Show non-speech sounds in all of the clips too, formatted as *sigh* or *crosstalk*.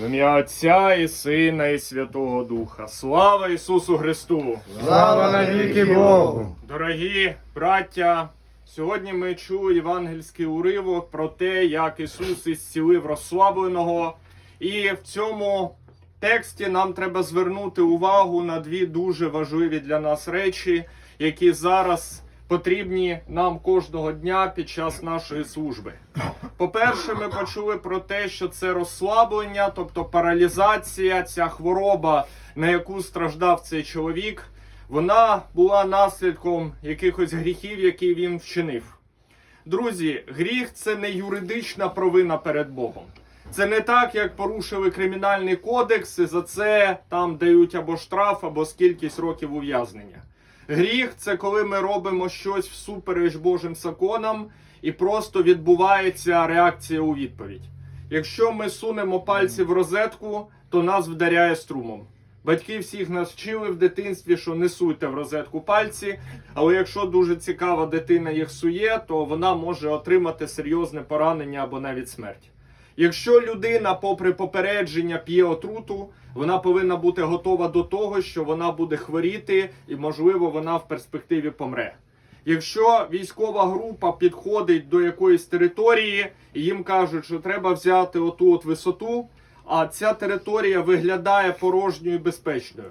В ім'я Отця і Сина, і Святого Духа. Слава Ісусу Христу! Слава навіки Богу! Дорогі браття! Сьогодні ми чули євангельський уривок про те, як Ісус ісцілив розслабленого. І в цьому тексті нам треба звернути увагу на дві дуже важливі для нас речі, які зараз потрібні нам кожного дня під час нашої служби. По-перше, ми почули про те, що це розслаблення, тобто паралізація, ця хвороба, на яку страждав цей чоловік, вона була наслідком якихось гріхів, які він вчинив. Друзі, гріх це не юридична провина перед Богом. Це не так, як порушили кримінальний кодекс, і за це там дають або штраф, або скількись років ув'язнення. Гріх це коли ми робимо щось всупереч Божим законам, і просто відбувається реакція у відповідь. Якщо ми сунемо пальці в розетку, то нас вдаряє струмом. Батьки всіх нас вчили в дитинстві, що не суйте в розетку пальці, але якщо дуже цікава дитина їх сує, то вона може отримати серйозне поранення або навіть смерть. Якщо людина, попри попередження, п'є отруту, вона повинна бути готова до того, що вона буде хворіти, і, можливо, вона в перспективі помре. Якщо військова група підходить до якоїсь території, і їм кажуть, що треба взяти оту от висоту, а ця територія виглядає порожньою і безпечною.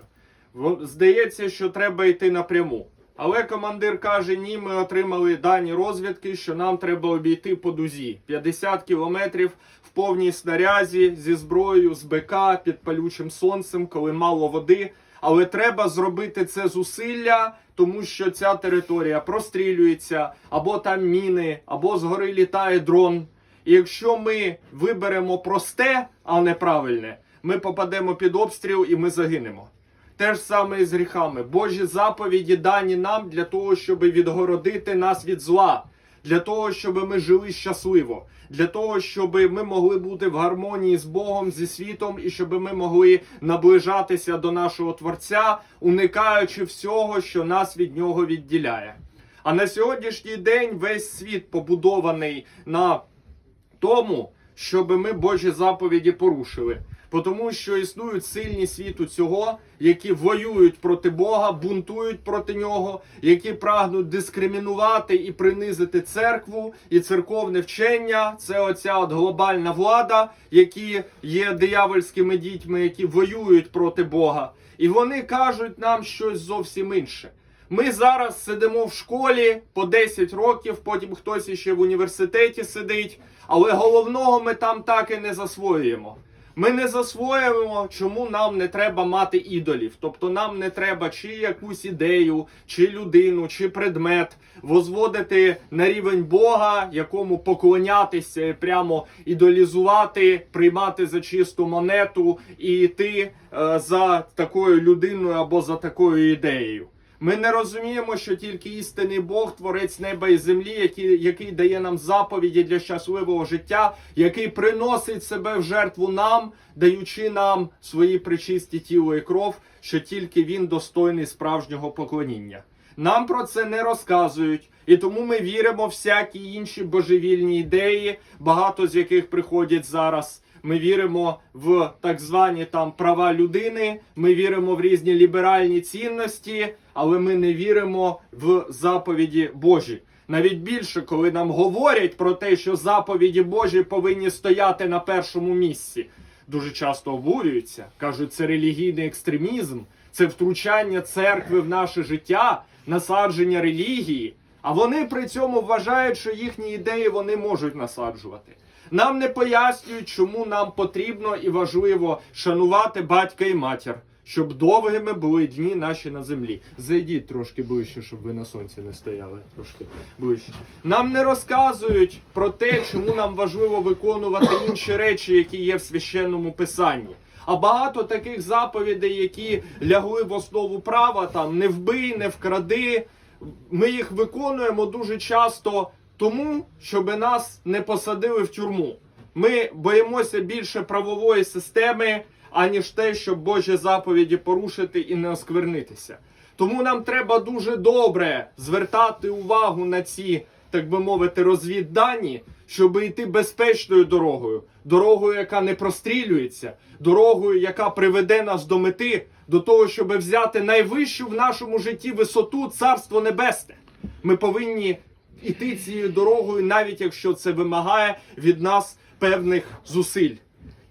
Здається, що треба йти напряму. Але командир каже: ні, ми отримали дані розвідки, що нам треба обійти по дузі 50 кілометрів в повній снарязі зі зброєю з БК під палючим сонцем, коли мало води. Але треба зробити це зусилля, тому що ця територія прострілюється, або там міни, або згори літає дрон. І якщо ми виберемо просте, а не правильне, ми попадемо під обстріл і ми загинемо. Те ж саме і з гріхами. Божі заповіді дані нам для того, щоб відгородити нас від зла, для того, щоб ми жили щасливо, для того, щоб ми могли бути в гармонії з Богом, зі світом, і щоб ми могли наближатися до нашого Творця, уникаючи всього, що нас від нього відділяє. А на сьогоднішній день весь світ побудований на тому, щоб ми Божі заповіді порушили. Тому що існують сильні світу цього, які воюють проти Бога, бунтують проти нього, які прагнуть дискримінувати і принизити церкву і церковне вчення. Це оця от глобальна влада, які є диявольськими дітьми, які воюють проти Бога. І вони кажуть нам щось зовсім інше. Ми зараз сидимо в школі по 10 років, потім хтось іще в університеті сидить, але головного ми там так і не засвоюємо. Ми не засвоюємо, чому нам не треба мати ідолів. Тобто нам не треба чи якусь ідею, чи людину, чи предмет возводити на рівень Бога, якому поклонятися, і прямо ідолізувати, приймати за чисту монету і йти е, за такою людиною або за такою ідеєю. Ми не розуміємо, що тільки істинний Бог, творець неба і землі, який, який дає нам заповіді для щасливого життя, який приносить себе в жертву нам, даючи нам свої причисті тіло і кров, що тільки він достойний справжнього поклоніння. Нам про це не розказують, і тому ми віримо в всякі інші божевільні ідеї, багато з яких приходять зараз. Ми віримо в так звані там права людини. Ми віримо в різні ліберальні цінності, але ми не віримо в заповіді Божі. Навіть більше, коли нам говорять про те, що заповіді Божі повинні стояти на першому місці, дуже часто обурюються, кажуть, це релігійний екстремізм, це втручання церкви в наше життя, насадження релігії. А вони при цьому вважають, що їхні ідеї вони можуть насаджувати. Нам не пояснюють, чому нам потрібно і важливо шанувати батька і матір, щоб довгими були дні наші на землі. Зайдіть трошки ближче, щоб ви на сонці не стояли. Трошки ближче. Нам не розказують про те, чому нам важливо виконувати інші речі, які є в священному писанні. А багато таких заповідей, які лягли в основу права, там не вбий, не вкради. Ми їх виконуємо дуже часто тому, щоб нас не посадили в тюрму. Ми боїмося більше правової системи, аніж те, щоб Божі заповіді порушити і не осквернитися. Тому нам треба дуже добре звертати увагу на ці, так би мовити, розвіддані, щоб йти безпечною дорогою, дорогою, яка не прострілюється, дорогою, яка приведе нас до мети, до того, щоб взяти найвищу в нашому житті висоту Царство Небесне. Ми повинні йти цією дорогою, навіть якщо це вимагає від нас певних зусиль.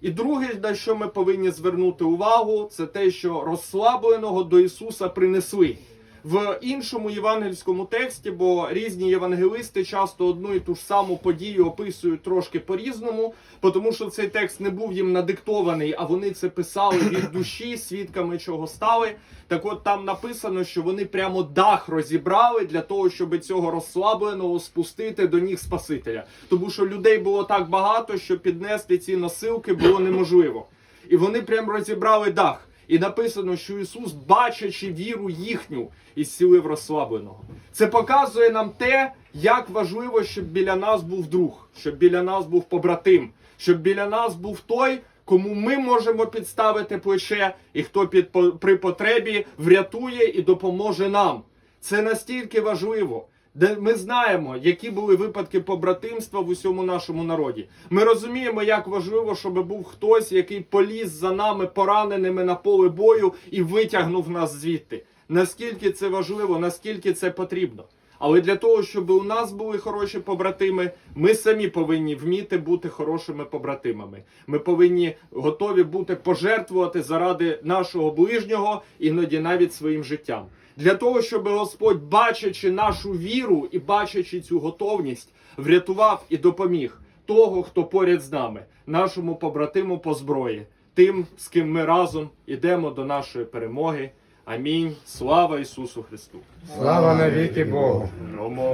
І друге, на що ми повинні звернути увагу, це те, що розслабленого до Ісуса принесли. В іншому євангельському тексті, бо різні євангелисти часто одну і ту ж саму подію описують трошки по-різному, тому що цей текст не був їм надиктований, а вони це писали від *coughs* душі, свідками чого стали. Так от там написано, що вони прямо дах розібрали для того, щоб цього розслабленого спустити до ніг Спасителя. Тому що людей було так багато, що піднести ці носилки було неможливо. І вони прям розібрали дах. І написано, що Ісус, бачачи віру їхню, і зцілив розслабленого. Це показує нам те, як важливо, щоб біля нас був друг, щоб біля нас був побратим, щоб біля нас був той, кому ми можемо підставити плече, і хто під при потребі врятує і допоможе нам. Це настільки важливо. Де ми знаємо, які були випадки побратимства в усьому нашому народі. Ми розуміємо, як важливо, щоб був хтось, який поліз за нами пораненими на поле бою і витягнув нас звідти. Наскільки це важливо, наскільки це потрібно. Але для того, щоб у нас були хороші побратими, ми самі повинні вміти бути хорошими побратимами. Ми повинні готові бути пожертвувати заради нашого ближнього, іноді навіть своїм життям. Для того, щоб Господь, бачачи нашу віру і бачачи цю готовність, врятував і допоміг того, хто поряд з нами, нашому побратиму по зброї, тим, з ким ми разом ідемо до нашої перемоги. Амінь. Слава Ісусу Христу! Слава навіки Богу. Ромо.